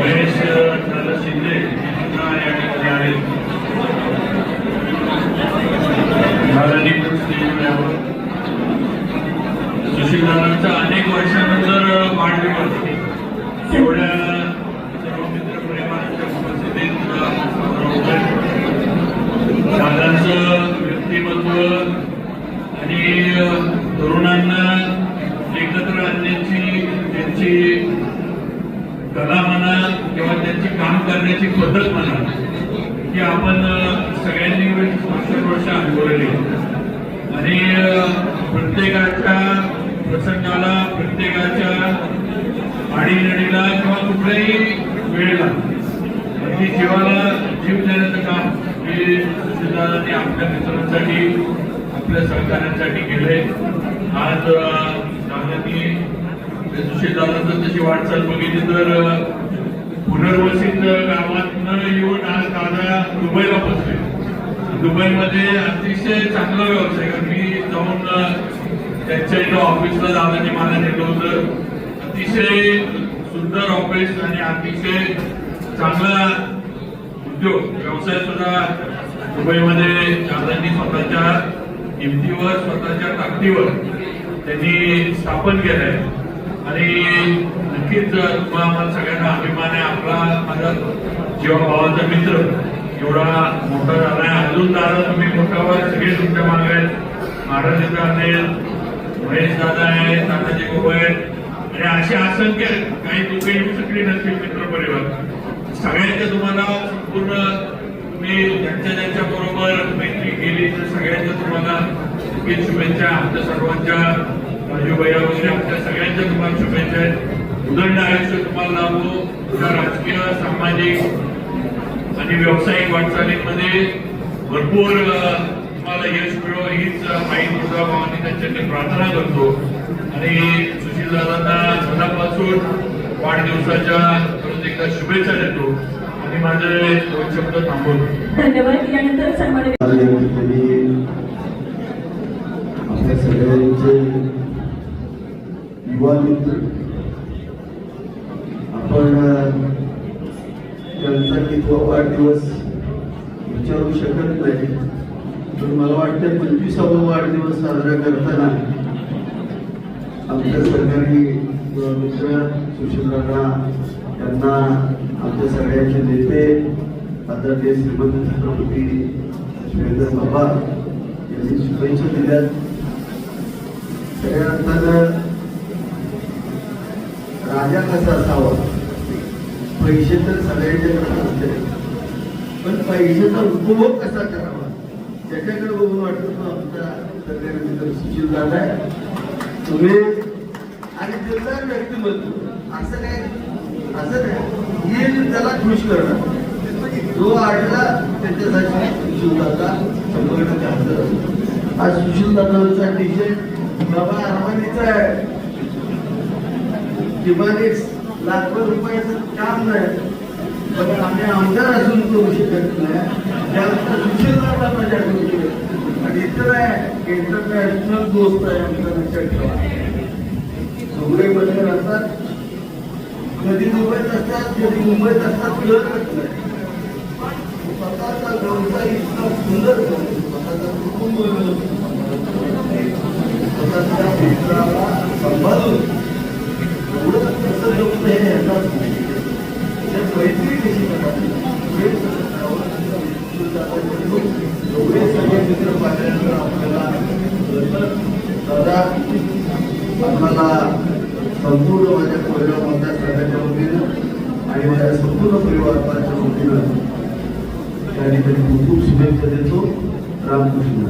महेश शिंदे या ठिकाणी आहेत सुशीलदादांचा अनेक वर्षानंतर वाढदिवस एवढ्या काम करण्याची पद्धत म्हणा की आपण सगळ्यांनी वर्ष अनुभवलेली आणि प्रत्येकाच्या प्रसंगाला प्रत्येकाच्या आडीनडीला किंवा कुठल्याही वेळेला अगदी जीवाला जीव देण्याचं काम हे सुशीलदादांनी आपल्या मित्रांसाठी आपल्या सहकाऱ्यांसाठी केले आज अं, दादांनी सुशीलदादांचं तशी वाटचाल बघितली तर दुबईमध्ये अतिशय चांगला व्यवसाय कारण मी जाऊन त्यांच्या इथं ऑफिसला दादांनी मला नेलं होतं. अतिशय सुंदर ऑफिस आणि अतिशय चांगला उद्योग. व्यवसाय सुद्धा दुबईमध्ये दादांनी स्वतःच्या किमतीवर स्वतःच्या ताकदीवर त्यांनी स्थापन केलंय आणि नक्कीच तुम्हाला आम्हाला सगळ्यांना अभिमान आहे. आपला माझा जेव्हा भावाचा मित्र एवढा मोठा झाला अजून दादा तुम्ही मोठा व्हाल सगळे तुमच्या मागे आहेत. महाराज आहेत महेश दादा आहेत तानाजी गोबा आहेत. आणि असे असंख्य काही लोक येऊ शकले नसतील मित्र परिवार सगळ्यांच्या तुम्हाला संपूर्ण तुम्ही ज्यांच्या ज्यांच्या बरोबर मैत्री केली तर सगळ्यांच्या तुम्हाला नक्कीच शुभेच्छा. आमच्या सर्वांच्या राजू भैया वगैरे आमच्या सगळ्यांच्या तुम्हाला शुभेच्छा आहेत. उदंड आयुष्य तुम्हाला लाभो. तुमच्या राजकीय सामाजिक आणि व्यावसायिक वाटचालीमध्ये भरपूर तुम्हाला यश मिळो हीच आई दुर्गा भवानी त्यांच्याकडे प्रार्थना करतो. आणि सुशील दादांना मनापासून वाढदिवसाच्या परत एकदा शुभेच्छा देतो. आणि माझे दोन शब्द थांबवतो. धन्यवाद. यानंतर सन्मान त्यांनी आपल्या सगळ्यांचे युवा मित्र आपण त्यांचा कितवा वाढदिवस विचारू शकत नाही. मला वाटतं पंचवीसावा वाढदिवस साजरा करताना आमच्या सरकारी मित्र सुशीलदादा त्यांना आमच्या सगळ्यांचे नेते आदरणीय श्रीमंत छत्रपती शिवेंद्र बाबा यांनी शुभेच्छा दिल्यात. खऱ्या अर्थानं राजा कसा असावा? पैसे तर सगळ्यांच्याकडे असते पण पैशाचा उपभोग कसा करावा? त्याच्याकडे बघून वाटतं तो आमचा सरकारी सुशील दादा आहे. तुम्ही आणि दिलदार व्यक्तिमत्व. असं काय? असं नाही येईल त्याला खुश करणार जो आडला त्याच्यासाठी सुशील दादा शंभर टक्के आज सुशील दादांचा टी शर्ट बाबा अरमानीचा आहे. किमान एक लाखो रुपयाचं काम नाही. पण आम्ही आमदार असून करू शकत नाही. आणि इतर आहे इंटरनॅशनल दोस्त आहे आमचा लक्षात ठेवा मुंबईमध्ये राहतात कधी मुंबईत असतात कधी मुंबईत असतात कळतच नाही स्वतःचा व्यवसाय इतका सुंदर स्वतःचा स्वतःचं कुटुंब आपल्याला संपूर्ण माझ्या कोल्हा मतदारसंघाच्या वतीनं आणि माझ्या संपूर्ण परिवाराच्या वतीनं त्या ठिकाणी खूप खूप शुभेच्छा देतो. रामकृष्ण